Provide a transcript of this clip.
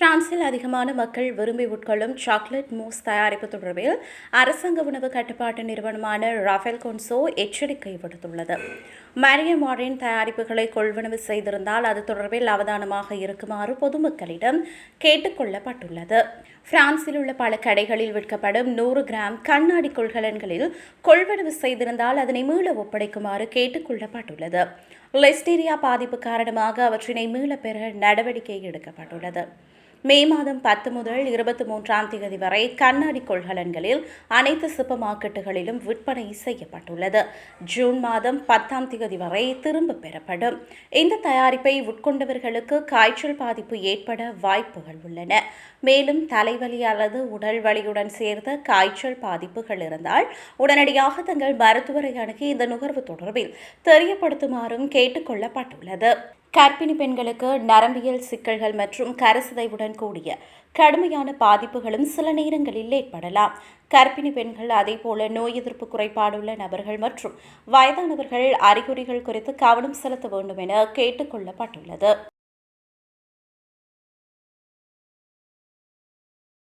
பிரான்சில் அதிகமான மக்கள் விரும்பி உட்கொள்ளும் சாக்லேட் மூஸ் தயாரிப்பு தொடர்பில் அரசாங்க உணவு கட்டுப்பாட்டு நிறுவனமான ராஃபேல் கொன்சோ எச்சரிக்கை விடுத்துள்ளது. மரியமாரின் தயாரிப்புகளை கொள்வனவு செய்திருந்தால் அது தொடர்பில் அவதானமாக இருக்குமாறு பொதுமக்களிடம் கேட்டுக்கொள்ளப்பட்டுள்ளது பிரான்சில் உள்ள பல கடைகளில் விற்கப்படும் நூறு கிராம் கண்ணாடி கொள்கலன்களில் கொள்வனவு செய்திருந்தால் அதனை மீள ஒப்படைக்குமாறு கேட்டுக்கொள்ளப்பட்டுள்ளது லிஸ்டீரியா பாதிப்பு காரணமாக அவற்றினை மீளப் பெற நடவடிக்கை எடுக்கப்பட்டுள்ளது. மே மாதம் பத்து முதல் இருபத்தி மூன்றாம் தேதி வரை கண்ணாடி கொள்கலன்களில் அனைத்து சூப்பர் மார்க்கெட்டுகளிலும் விற்பனை செய்யப்பட்டுள்ளது. ஜூன் மாதம் பத்தாம் தேதி வரை திரும்பப் பெறப்படும். இந்த தயாரிப்பை உட்கொண்டவர்களுக்கு காய்ச்சல் பாதிப்பு ஏற்பட வாய்ப்புகள் உள்ளன. மேலும் தலைவலி அல்லது உடல் வலியுடன் சேர்ந்த காய்ச்சல் பாதிப்புகள் இருந்தால் உடனடியாக தங்கள் மருத்துவரை அணுகி இந்த நுகர்வு தொடர்பில் தெரியப்படுத்துமாறும் கேட்டுக்கொள்ளப்பட்டுள்ளது கர்ப்பிணி பெண்களுக்கு நரம்பியல் சிக்கல்கள் மற்றும் கரசிதைவுடன் கூடிய கடுமையான பாதிப்புகளும் சில நேரங்களில் ஏற்படலாம். கர்ப்பிணி பெண்கள் அதேபோல நோய் எதிர்ப்பு குறைபாடுள்ள நபர்கள் மற்றும் வயதானவர்கள் அறிகுறிகள் குறித்து கவனம் செலுத்த வேண்டும் என கேட்டுக்கொள்ளப்பட்டுள்ளது